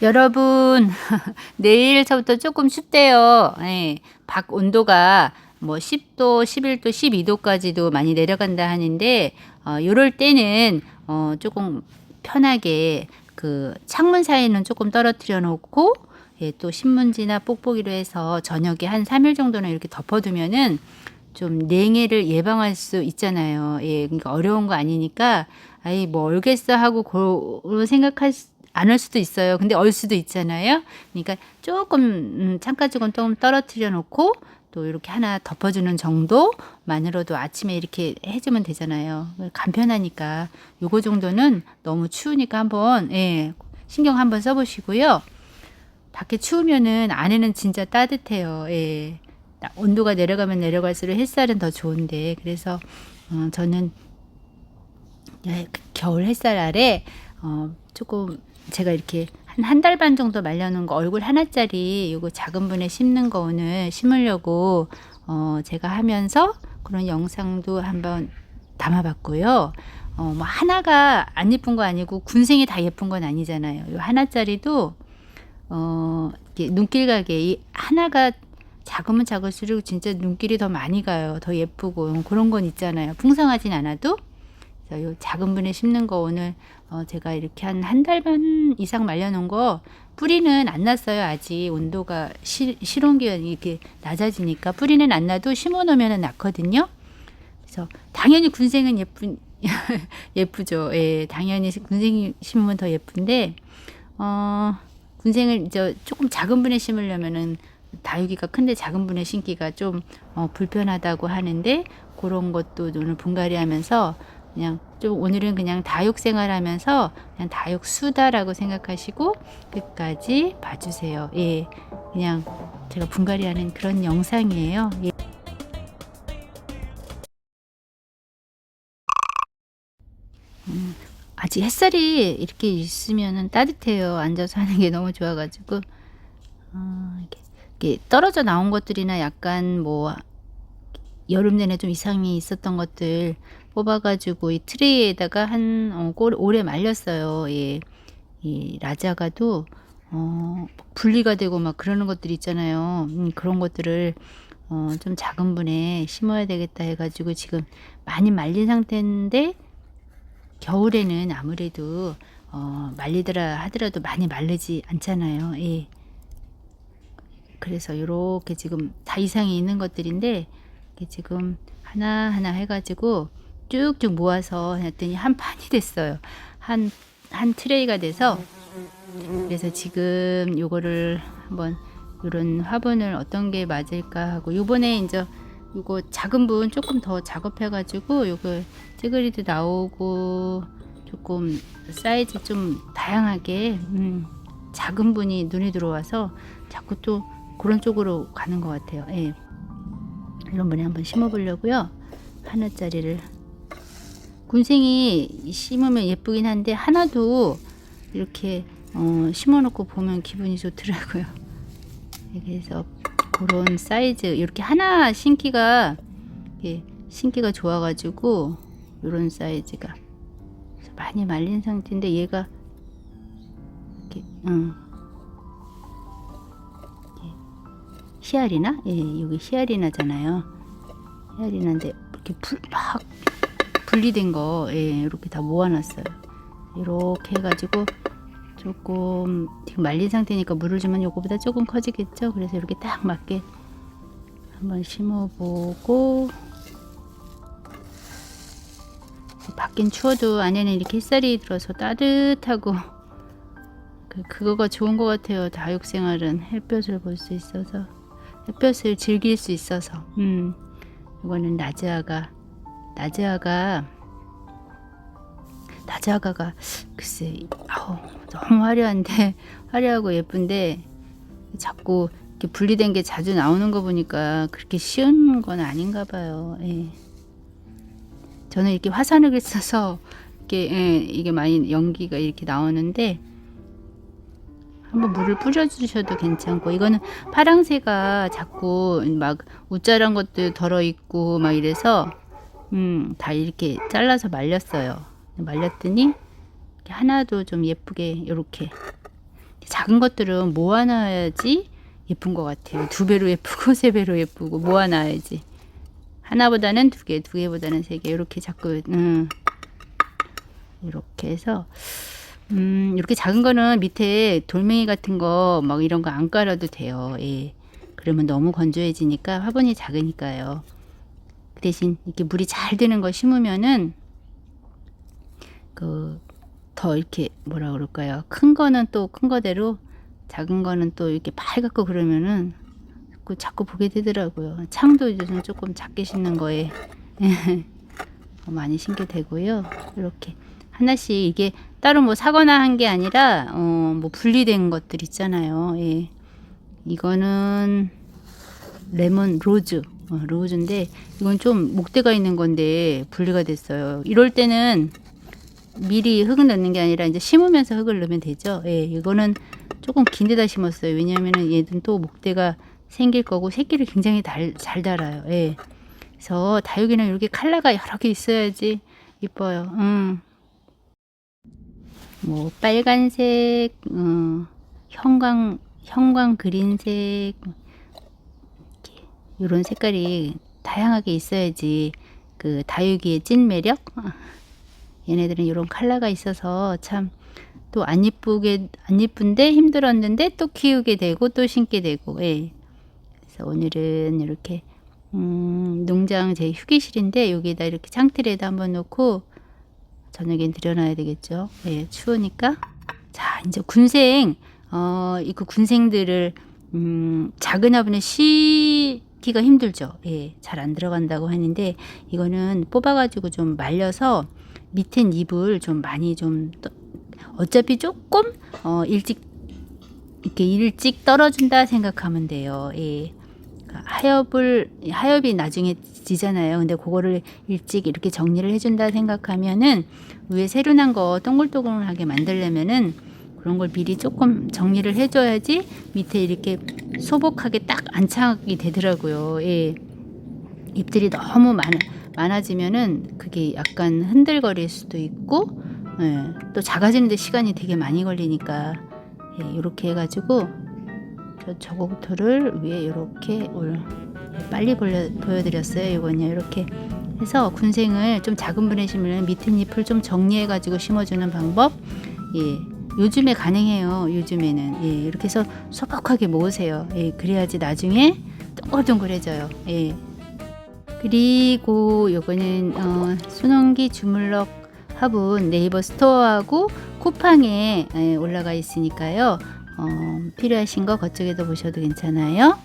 여러분, 내일서부터 조금 춥대요. 예, 밖 온도가 뭐 10도, 11도, 12도까지도 많이 내려간다 하는데, 어, 요럴 때는, 어, 조금 편하게 그 창문 사이는 조금 떨어뜨려 놓고, 예, 또 신문지나 뽁뽁이로 해서 저녁에 한 3일 정도는 이렇게 덮어두면은 좀 냉해를 예방할 수 있잖아요. 예, 그러니까 어려운 거 아니니까, 아이, 뭐, 얼겠어 하고, 그런 생각할 수- 안할 수도 있어요. 근데 얼 수도 있잖아요. 그러니까 조금 음, 창가죽은 조금 떨어뜨려 놓고 또 이렇게 하나 덮어주는 정도만으로도 아침에 이렇게 해주면 되잖아요. 간편하니까 요거 정도는 너무 추우니까 한번 예, 신경 한번 써보시고요. 밖에 추우면은 안에는 진짜 따뜻해요. 예. 나- 온도가 내려가면 내려갈수록 햇살은 더 좋은데 그래서 어, 저는 예, 그 겨울 햇살 아래 어, 조금 제가 이렇게 한 한 달 반 정도 말려놓은 거 얼굴 하나짜리 요거 작은 분에 심는 거 오늘 심으려고 어, 제가 하면서 그런 영상도 한번 담아봤고요. 어, 뭐 하나가 안 예쁜 거 아니고 군생이 다 예쁜 건 아니잖아요. 요 하나짜리도 어, 눈길 가게 이 하나가 작으면 작을수록 진짜 눈길이 더 많이 가요. 더 예쁘고 그런 건 있잖아요. 풍성하진 않아도 요 작은 분에 심는 거 오늘 어 제가 이렇게 한 한 달 반 이상 말려놓은 거 뿌리는 안 났어요 아직 온도가 시, 실온 기온이 이렇게 낮아지니까 뿌리는 안 나도 심어 놓으면 났거든요. 그래서 당연히 군생은 예쁜 예쁘죠. 예, 당연히 군생이 심으면 더 예쁜데 어 군생을 이제 조금 작은 분에 심으려면은 다육이가 큰데 작은 분에 심기가 좀 어, 불편하다고 하는데 그런 것도 오늘 분갈이 하면서 그냥 좀 오늘은 그냥 다육 생활하면서 그냥 다육 수다라고 생각하시고 끝까지 봐주세요. 예, 그냥 제가 분갈이하는 그런 영상이에요. 예. 음, 아직 햇살이 이렇게 있으면은 따뜻해요. 앉아서 하는 게 너무 좋아가지고 어, 이렇게, 이렇게 떨어져 나온 것들이나 약간 뭐 여름 내내 좀 이상이 있었던 것들 뽑아가지고 이 트레이에다가 한 어, 꼴- 오래 말렸어요. 예. 이 라자가도 어, 분리가 되고 막 그러는 것들 있잖아요. 음, 그런 것들을 어, 좀 작은 분에 심어야 되겠다 해가지고 지금 많이 말린 상태인데 겨울에는 아무래도 어, 말리더라 하더라도 많이 마르지 않잖아요. 예. 그래서 이렇게 지금 다 이상이 있는 것들인데 지금 하나 하나 해가지고 쭉쭉 모아서 했더니 한 판이 됐어요. 한 한 트레이가 돼서 그래서 지금 요거를 한번 이런 화분을 어떤 게 맞을까 하고 요번에 이제 요거 작은 분 조금 더 작업해 가지고 요거 찌그리도 나오고 조금 사이즈 좀 다양하게 음, 작은 분이 눈에 들어와서 자꾸 또 그런 쪽으로 가는 것 같아요. 예. 이런 분에 한번 심어 보려고요. 하나짜리를 군생이 심으면 예쁘긴 한데 하나도 이렇게 어, 심어놓고 보면 기분이 좋더라고요. 예, 그래서 그런 사이즈 이렇게 하나 신기가 예, 신기가 좋아가지고 이런 사이즈가 많이 말린 상태인데 얘가 이렇게 음. 히알이나? 예, 여기 히알이나잖아요. 히알이나인데 이렇게 불, 막 분리된 거, 예, 이렇게 다 모아놨어요. 이렇게 해가지고 조금 지금 말린 상태니까 물을 주면 요거보다 조금 커지겠죠? 그래서 이렇게 딱 맞게 한번 심어보고 밖엔 추워도 안에는 이렇게 햇살이 들어서 따뜻하고 그, 그거가 좋은 것 같아요. 다육생활은 햇볕을 볼 수 있어서 햇볕을 즐길 수 있어서 음 이거는 나즈아가 나즈아가 나즈아가가 글쎄 아우 너무 화려한데 화려하고 예쁜데 자꾸 이렇게 분리된 게 자주 나오는 거 보니까 그렇게 쉬운 건 아닌가 봐요. 예. 저는 이렇게 화산을 써서 이게 예, 이게 많이 연기가 이렇게 나오는데 한번 물을 뿌려주셔도 괜찮고 이거는 파랑새가 자꾸 막 우짜란 것도 덜어 있고 막 이래서 음 다 이렇게 잘라서 말렸어요. 말렸더니 하나도 좀 예쁘게 이렇게 작은 것들은 모아놔야지 예쁜 것 같아요. 두 배로 예쁘고 세 배로 예쁘고 모아놔야지. 하나보다는 두 개, 두 개보다는 세 개. 이렇게 자꾸 음. 이렇게 해서 음, 이렇게 작은 거는 밑에 돌멩이 같은 거 막 이런 거 안 깔아도 돼요. 예. 그러면 너무 건조해지니까 화분이 작으니까요. 그 대신 이렇게 물이 잘 드는 거 심으면은 그 더 이렇게 뭐라 그럴까요? 큰 거는 또 큰 거대로 작은 거는 또 이렇게 빨갛고 그러면은 그 자꾸 보게 되더라고요. 창도 요즘 조금 작게 심는 거에 많이 심게 되고요. 이렇게 하나씩 이게 따로 뭐 사거나 한 게 아니라 어 뭐 분리된 것들 있잖아요. 예. 이거는 레몬 로즈 어, 로즈인데 이건 좀 목대가 있는 건데 분리가 됐어요. 이럴 때는 미리 흙을 넣는 게 아니라 이제 심으면서 흙을 넣으면 되죠. 예, 이거는 조금 긴 데다 심었어요. 왜냐면은 얘는 또 목대가 생길 거고 새끼를 굉장히 달, 잘 달아요. 예. 그래서 다육이는 이렇게 컬러가 여러 개 있어야지 이뻐요. 음. 뭐 빨간색, 어, 형광 형광 그린색 이런 색깔이 다양하게 있어야지 그 다육이의 찐 매력. 얘네들은 이런 컬러가 있어서 참 또 안 이쁘게 안 이쁜데 힘들었는데 또 키우게 되고 또 심게 되고. 예. 그래서 오늘은 이렇게 음, 농장 제 휴게실인데 여기다 이렇게 창틀에다 한번 놓고 저녁엔 들여놔야 되겠죠. 예, 추우니까. 자, 이제 군생, 어, 이 그 군생들을, 음, 작은 화분에 씌기가 힘들죠. 예, 잘 안 들어간다고 하는데, 이거는 뽑아가지고 좀 말려서 밑에 잎을 좀 많이 좀, 떠- 어차피 조금, 어, 일찍, 이렇게 일찍 떨어준다 생각하면 돼요. 예. 하엽을 하엽이 나중에 지잖아요. 근데 그거를 일찍 이렇게 정리를 해준다 생각하면은 위에 새로 난 거 동글동글하게 만들려면은 그런 걸 미리 조금 정리를 해줘야지 밑에 이렇게 소복하게 딱 안착이 되더라고요. 예. 잎들이 너무 많아 많아지면은 그게 약간 흔들거릴 수도 있고 예. 또 작아지는데 시간이 되게 많이 걸리니까 예, 이렇게 해가지고 저 저고토를 위에 이렇게 올 빨리 보여, 보여드렸어요. 이건요 이렇게 해서 군생을 좀 작은 분에 심으면 밑에 잎을 좀 정리해가지고 심어주는 방법. 예, 요즘에 가능해요. 요즘에는 예, 이렇게 해서 소박하게 모으세요. 예, 그래야지 나중에 동글동글해져요. 예. 그리고 요거는 어, 순원기 주물럭 화분 네이버 스토어하고 쿠팡에 예, 올라가 있으니까요. 어, 필요하신 거 그쪽에도 보셔도 괜찮아요.